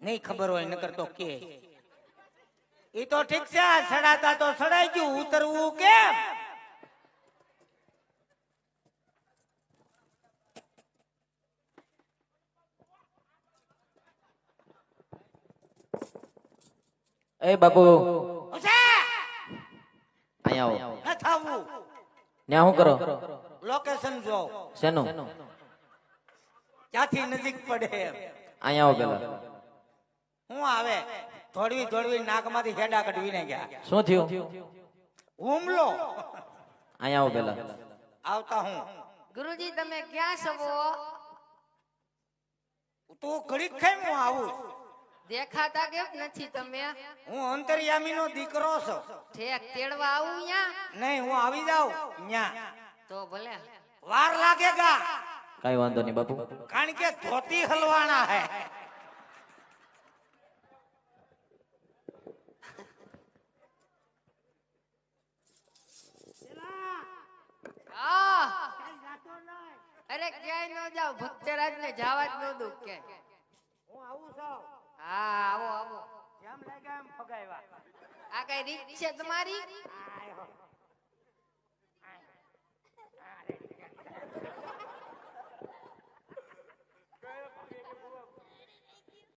નહીં ખબર હોય નકર તો કે. એ તો ઠીક છે સડાતા તો સડાઈ ગયું ઉતરવું કેમ? એ બાપુ. અહીંયા આવો. ન થાવું. ન્યા શું કરો? લોકેશન જો શેનું? ક્યાંથી નજીક પડે અહીંયા આવો પેલા. આવે ધોળવી દોડવી નાકમાંથી હેડા કઢવીને ગયા. શું થયું? હુમલો. અહીંયા આવો પેલા. આવતા હું. ગુરુજી તમે ક્યાં છો તું ઘડીક ખાઈ હું આવું. દેખાતા કેમ નથી તમે? હું અંતર્યામીનો દીકરો છું. ઠેક તેડવા આવું અહીંયા નહીં હું આવી જાઉં ન્યા. તો ભલે. વાર લાગેગા કઈ વાંધો નહીં બાપુ. કારણ કે ધોતી હલવાના હે આ અરે ક્યાંય ન જાવ ભક્તરાજ ને જવા જ ન દઉં કે. હું આવું છું. હા આવો આવો. જેમ લાગે એમ ફગાવ્યા. આ કઈ રીત છે તમારી?